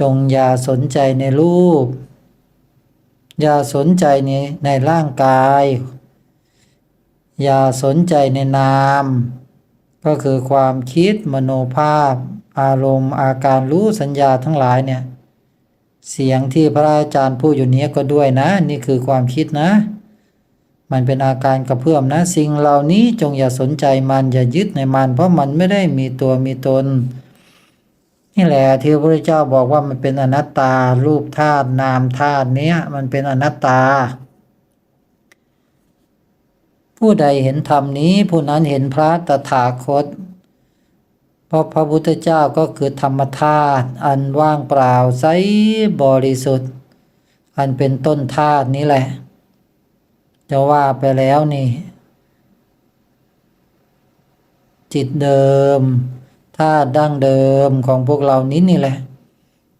จงอย่าสนใจในรูป อย่าสนใจในในร่างกาย อย่าสนใจในนาม ก็คือความคิดมโนภาพ อารมณ์อาการรู้สัญญาทั้งหลายเนี่ย เสียงที่พระอาจารย์พูดอยู่นี้ก็ด้วยนะ นี่คือความคิดนะ มันเป็นอาการกระเพื่อมนะ สิ่งเหล่านี้จงอย่าสนใจมันอย่ายึดในมัน เพราะมันไม่ได้มีตัวมีตน นี่แหละที่พระพุทธเจ้าบอกว่ามันเป็นอนัตตา รูปธาตุนามธาตุเนี้ย มันเป็นอนัตตา ผู้ใดเห็นธรรมนี้ ผู้นั้นเห็นพระตถาคตเพราะพระพุทธเจ้าก็คือธรรมธาตุอันว่างเปล่าใสบริสุทธิ์ อันเป็นต้นธาตุนี้แหละ จะว่าไปแล้วนี่ จิตเดิม ธาตุดั้งเดิมของพวกเรานี้นี่แหละ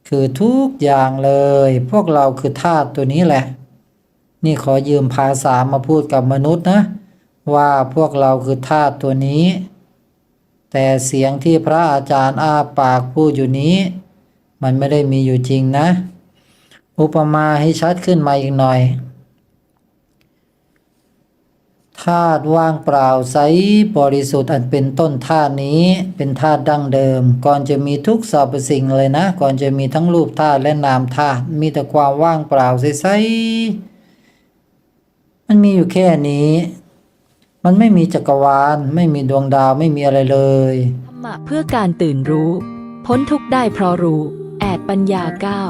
คือทุกอย่างเลย พวกเราคือธาตุตัวนี้แหละ นี่ขอยืมภาษามาพูดกับมนุษย์นะ ว่าพวกเราคือธาตุตัวนี้ แต่เสียงที่พระอาจารย์อ้าปากพูดอยู่นี้ มันไม่ได้มีอยู่จริงนะ อุปมาให้ชัดขึ้นมาอีกหน่อย ธาตุว่างเปล่าใสบริสุทธิ์อันเป็นต้นธาตุนี้ เป็นธาตุดั้งเดิม ก่อนจะมีทุกสรรพสิ่งเลยนะ ก่อนจะมีทั้งรูปธาตุและนามธาตุมีแต่ความว่างเปล่าใสๆมันมีอยู่แค่นี้ มันไม่มีจักรวาล ไม่มีดวงดาวไม่มีอะไรเลยธรรมะเพื่อการตื่นรู้ พ้นทุกข์ได้เพราะรู้ แอดปัญญาเก้า